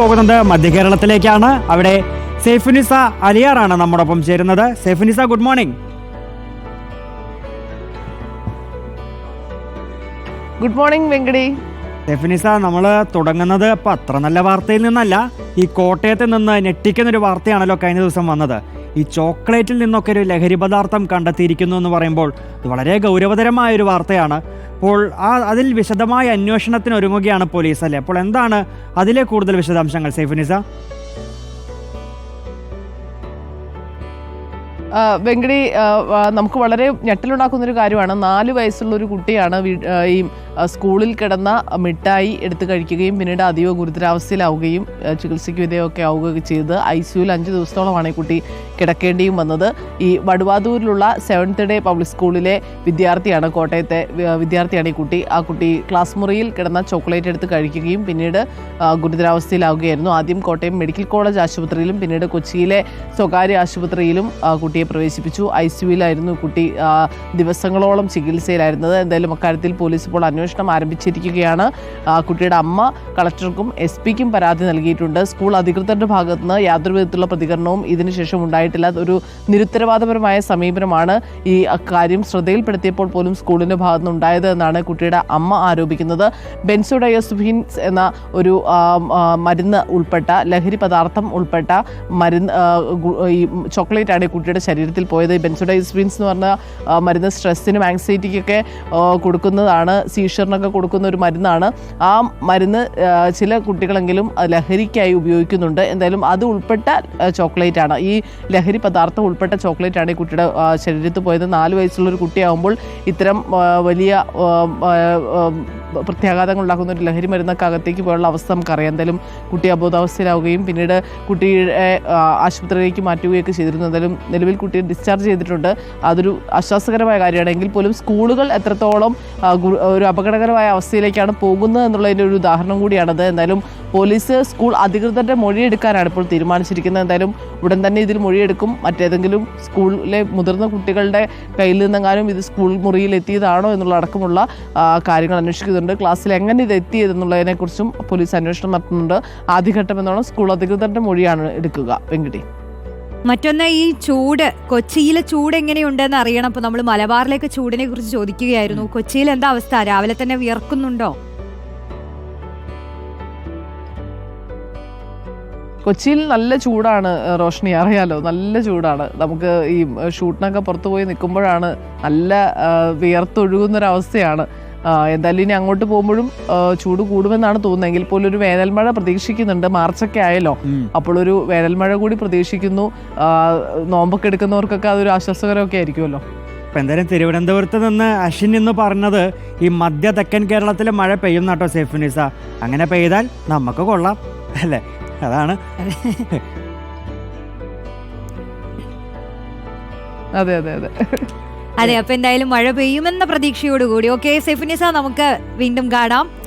പോകുന്നത് മധ്യ കേരളത്തിലേക്കാണ് അവിടെ സേഫുനിസ അലിയാറാണ് നമ്മോടൊപ്പം ചേരുന്നത്. Saifunnisa good morning. Good morning Venkati. Saifunnisa നമ്മൾ തുടങ്ങുന്നത് ഇപ്പം അത്ര നല്ല വാർത്തയിൽ നിന്നല്ല. ഈ കോട്ടയത്ത് നിന്ന് ഞെട്ടിക്കുന്ന ഒരു വാർത്തയാണല്ലോ കഴിഞ്ഞ ദിവസം വന്നത്. ഈ ചോക്ലേറ്റിൽ നിന്നൊക്കെ ഒരു ലഹരി പദാർത്ഥം കണ്ടെത്തിയിരിക്കുന്നു എന്ന് പറയുമ്പോൾ ഇത് വളരെ ഗൗരവതരമായ ഒരു വാർത്തയാണ്. അപ്പോൾ ആ അതിൽ വിശദമായ അന്വേഷണത്തിന് ഒരുങ്ങുകയാണ് പോലീസ് അല്ലേ? അപ്പോൾ എന്താണ് അതിലെ കൂടുതൽ വിശദാംശങ്ങൾ സേഫുനിസ? വെങ്കടി നമുക്ക് വളരെ ഞെട്ടലുണ്ടാക്കുന്ന ഒരു കാര്യമാണ്. നാല് വയസ്സുള്ള ഒരു കുട്ടിയാണ് ഈ സ്കൂളിൽ കിടന്ന മിഠായി എടുത്ത് കഴിക്കുകയും പിന്നീട് അതീവ ഗുരുതരാവസ്ഥയിലാവുകയും ചികിത്സയ്ക്ക് വിധേയമൊക്കെ ആവുകയൊക്കെ ചെയ്ത് ഐ സിയുയിൽ അഞ്ച് ദിവസത്തോളമാണ് ഈ കുട്ടി കിടക്കേണ്ടിയും വന്നത്. ഈ വടുവാതൂരിലുള്ള സെവൻത്ത് ഡേ പബ്ലിക് സ്കൂളിലെ വിദ്യാർത്ഥിയാണ് കോട്ടയത്തെ വിദ്യാർത്ഥിയാണ് ഈ കുട്ടി. ആ കുട്ടി ക്ലാസ് മുറിയിൽ കിടന്ന ചോക്ലേറ്റ് എടുത്ത് കഴിക്കുകയും പിന്നീട് ഗുരുതരാവസ്ഥയിലാവുകയായിരുന്നു. ആദ്യം കോട്ടയം മെഡിക്കൽ കോളേജ് ആശുപത്രിയിലും പിന്നീട് കൊച്ചിയിലെ സ്വകാര്യ ആശുപത്രിയിലും ആ, കുട്ടിയെ പ്രവേശിപ്പിച്ചു. ഐ സിയുവിലായിരുന്നു കുട്ടി ദിവസങ്ങളോളം ചികിത്സയിലായിരുന്നത്. എന്തായാലും അക്കാര്യത്തിൽ പോലീസ് ഇപ്പോൾ അന്വേഷണം ആരംഭിച്ചിരിക്കുകയാണ്. കുട്ടിയുടെ അമ്മ കളക്ടർക്കും എസ് പിക്കും പരാതി നൽകിയിട്ടുണ്ട്. സ്കൂൾ അധികൃതരുടെ ഭാഗത്ത് നിന്ന് യാതൊരു വിധത്തിലുള്ള പ്രതികരണവും ഇതിനുശേഷം ഉണ്ടായിട്ടില്ല. ഒരു നിരുത്തരവാദപരമായ സമീപനമാണ് ഈ കാര്യം ശ്രദ്ധയിൽപ്പെടുത്തിയപ്പോൾ പോലും സ്കൂളിന്റെ ഭാഗത്ത് നിന്ന് ഉണ്ടായത് എന്നാണ് കുട്ടിയുടെ അമ്മ ആരോപിക്കുന്നത്. ബെൻസോഡയോസുഫിൻസ് എന്ന ഒരു മരുന്ന് ഉൾപ്പെട്ട ലഹരി പദാർത്ഥം ഉൾപ്പെട്ട മരുന്ന് ഈ ചോക്ലേറ്റ് ആണ് കുട്ടിയുടെ ശരീരത്തിൽ പോയത്. ബെൻസുഡൈസ്പ്രിൻസ് എന്ന് പറഞ്ഞ മരുന്ന് സ്ട്രെസ്സിനും ആങ്സൈറ്റിക്കൊക്കെ കൊടുക്കുന്നതാണ് സീഷറിനൊക്കെ കൊടുക്കുന്ന ഒരു മരുന്നാണ്. ആ മരുന്ന് ചില കുട്ടികളെങ്കിലും ലഹരിക്കായി ഉപയോഗിക്കുന്നുണ്ട്. എന്തായാലും അത് ഉൾപ്പെട്ട ചോക്ലേറ്റ് ആണ് ഈ ലഹരി പദാർത്ഥം ഉൾപ്പെട്ട ചോക്ലേറ്റ് ആണ് ഈ കുട്ടിയുടെ ശരീരത്ത് ശരീരത്തിൽ പോയത്. നാല് വയസ്സുള്ള ഒരു കുട്ടിയാകുമ്പോൾ ഇത്തരം വലിയ പ്രത്യാഘാതങ്ങൾ ഉണ്ടാക്കുന്ന ഒരു ലഹരി മരുന്നൊക്കെ അകത്തേക്ക് പോയുള്ള അവസ്ഥ നമുക്കറിയാം. എന്തായാലും കുട്ടി അബോധാവസ്ഥയിലാവുകയും പിന്നീട് കുട്ടിയെ ആശുപത്രിയിലേക്ക് മാറ്റുകയൊക്കെ ചെയ്തിരുന്നു എന്തായാലും നിലവിൽ കുട്ടിയെ ഡിസ്ചാർജ് ചെയ്തിട്ടുണ്ട്. അതൊരു ആശ്വാസകരമായ കാര്യമാണ്. എങ്കിൽ പോലും സ്കൂളുകൾ എത്രത്തോളം ഒരു അപകടകരമായ അവസ്ഥയിലേക്കാണ് പോകുന്നത് എന്നുള്ളതിന്റെ ഒരു ഉദാഹരണം കൂടിയാണത്. എന്തായാലും പോലീസ് സ്കൂൾ അധികൃതരുടെ മൊഴിയെടുക്കാനാണ് ഇപ്പോൾ തീരുമാനിച്ചിരിക്കുന്നത്. എന്തായാലും ഉടൻ തന്നെ ഇതിൽ മൊഴിയെടുക്കും. മറ്റേതെങ്കിലും സ്കൂളിലെ മുതിർന്ന കുട്ടികളുടെ കയ്യിൽ നിന്നെങ്ങാനും ഇത് സ്കൂൾ മുറിയിൽ എത്തിയതാണോ എന്നുള്ള അടക്കമുള്ള കാര്യങ്ങൾ അന്വേഷിക്കുന്നുണ്ട്. ക്ലാസ്സിൽ എങ്ങനെ ഇത് എത്തിയതെന്നുള്ളതിനെക്കുറിച്ചും പോലീസ് അന്വേഷണം നടത്തുന്നുണ്ട്. ആദ്യഘട്ടം എന്നോണം സ്കൂൾ അധികൃതരുടെ മൊഴിയാണ് എടുക്കുക. വെങ്കിടി. മറ്റൊന്ന് ഈ ചൂട് കൊച്ചിയിലെ ചൂട് എങ്ങനെയുണ്ടെന്ന് അറിയണം. അപ്പൊ നമ്മൾ മലബാറിലേക്ക് ചൂടിനെ കുറിച്ച് ചോദിക്കുകയായിരുന്നു. കൊച്ചിയിൽ എന്താ അവസ്ഥ? രാവിലെ തന്നെ വിയർക്കുന്നുണ്ടോ? കൊച്ചിയിൽ നല്ല ചൂടാണ് റോഷ്നി. അറിയാലോ നല്ല ചൂടാണ്. നമുക്ക് ഈ ഷൂട്ടിനൊക്കെ പുറത്തു പോയി നിൽക്കുമ്പോഴാണ് നല്ല വിയർത്തൊഴുകുന്നൊരവസ്ഥയാണ്. എന്തായാലും ഇനി അങ്ങോട്ട് പോകുമ്പോഴും ചൂട് കൂടുമെന്നാണ് തോന്നുന്നതെങ്കിൽ പോലും ഒരു വേനൽമഴ പ്രതീക്ഷിക്കുന്നുണ്ട്. മാർച്ചൊക്കെ ആയല്ലോ. അപ്പോഴൊരു അപ്പോൾ ഒരു വേനൽമഴ കൂടി പ്രതീക്ഷിക്കുന്നു. നോമ്പൊക്കെ എടുക്കുന്നവർക്കൊക്കെ അതൊരു ആശ്വാസകരമൊക്കെ ആയിരിക്കുമല്ലോ. ഇപ്പം എന്തായാലും തിരുവനന്തപുരത്ത് നിന്ന് അശ്വിൻ എന്ന് പറഞ്ഞത് ഈ മധ്യ തെക്കൻ കേരളത്തിൽ മഴ പെയ്യുന്ന കേട്ടോ സേഫുനിസ അങ്ങനെ പെയ്താൽ നമുക്ക് കൊള്ളാം. അല്ലേ? അതാണ്. അതെ അതെ അതെ. അതെ അപ്പൊ എന്തായാലും മഴ പെയ്യുമെന്ന പ്രതീക്ഷയോടുകൂടി. ഓക്കെ സെഫിനിസ നമുക്ക് വീണ്ടും കാണാം.